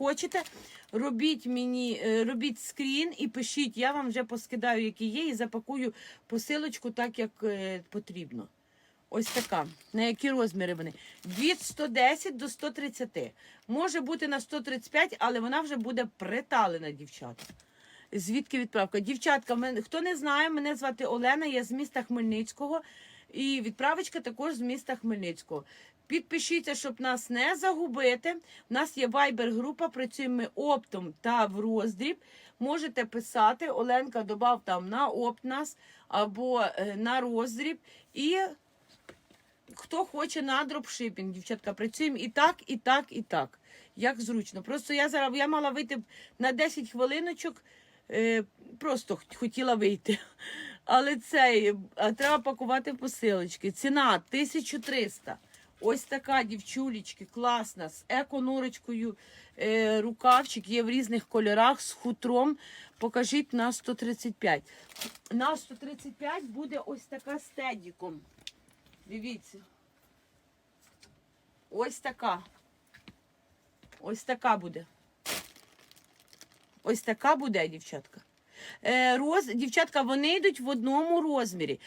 хочете, робіть мені, е, робіть скрін і пишіть. Я вам вже поскидаю, які є, і запакую посилочку так, як е, потрібно. Ось така. На які розміри вони? Від 110 до 130. Може бути на 135, але вона вже буде приталена, дівчата. Звідки відправка? Дівчатка, хто не знає, мене звати Олена, я з міста Хмельницького. І відправочка також з міста Хмельницького. Підпишіться, щоб нас не загубити. У нас є вайбер-група, працюємо ми оптом та в роздріб. Можете писати. Оленка додав там на опт нас або е, на роздріб. І хто хоче на дропшипінг, дівчатка, працюємо і так, і так, і так. Як зручно. Просто я зараз я мала вийти на 10 хвилиночок, е, просто хотіла вийти. Але цей, а треба пакувати посилочки. Ціна 1300. Ось така дівчулечки, класна, з еконурочкою. Е, рукавчик є в різних кольорах з хутром. Покажіть на 135. На 135 буде ось така з тедіком. Дивіться. Ось така. Ось така буде. Ось така буде, дівчатка. Е, роз... Дівчатка, вони йдуть в одному розмірі.